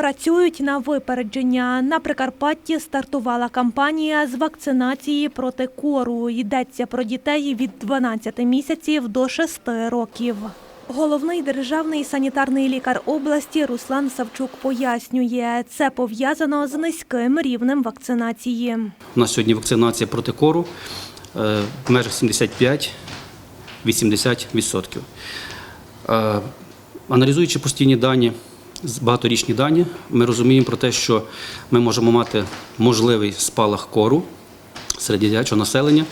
Працюють на випередження. На Прикарпатті стартувала кампанія з вакцинації проти кору. Йдеться про дітей від 12 місяців до 6 років. Головний державний санітарний лікар області Руслан Савчук пояснює, це пов'язано з низьким рівнем вакцинації. У нас сьогодні вакцинація проти кору е, в межах 75-80%. Е, Аналізуючи постійні дані, багаторічні дані, ми розуміємо про те, що ми можемо мати можливий спалах кору серед дитячого населення.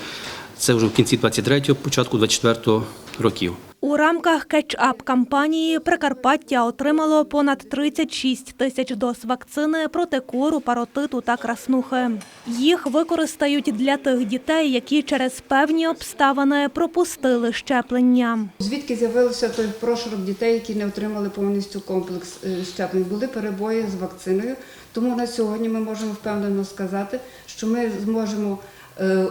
Це вже в кінці 23-го, початку 24-го років. У рамках кетч-ап кампанії Прикарпаття отримало понад 36 тисяч доз вакцини проти кору, паротиту та краснухи. Їх використають для тих дітей, які через певні обставини пропустили щеплення. Звідки з'явився той прошарок дітей, які не отримали повністю комплекс е, щеплень? Були перебої з вакциною. Тому на сьогодні ми можемо впевнено сказати, що ми зможемо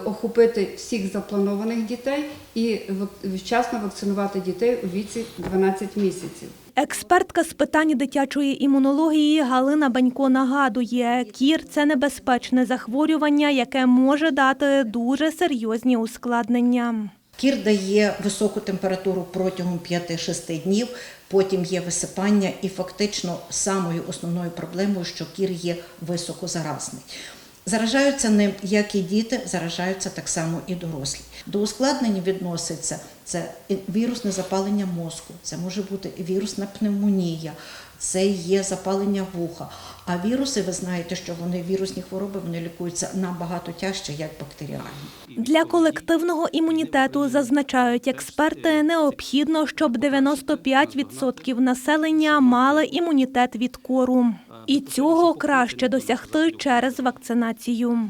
охопити всіх запланованих дітей і вчасно вакцинувати дітей у віці 12 місяців. Експертка з питань дитячої імунології Галина Банько нагадує, кір це небезпечне захворювання, яке може дати дуже серйозні ускладнення. Кір дає високу температуру протягом 5-6 днів, потім є висипання, і фактично самою основною проблемою, що кір є високозаразний. Заражаються ним як і діти, заражаються так само і дорослі. До ускладнень відноситься це вірусне запалення мозку, це може бути вірусна пневмонія, це є запалення вуха. А віруси, ви знаєте, що вони вірусні хвороби вони лікуються набагато тяжче, як бактеріальні. Для колективного імунітету, зазначають експерти, необхідно, щоб 95% населення мали імунітет від кору. І цього краще досягти через вакцинацію.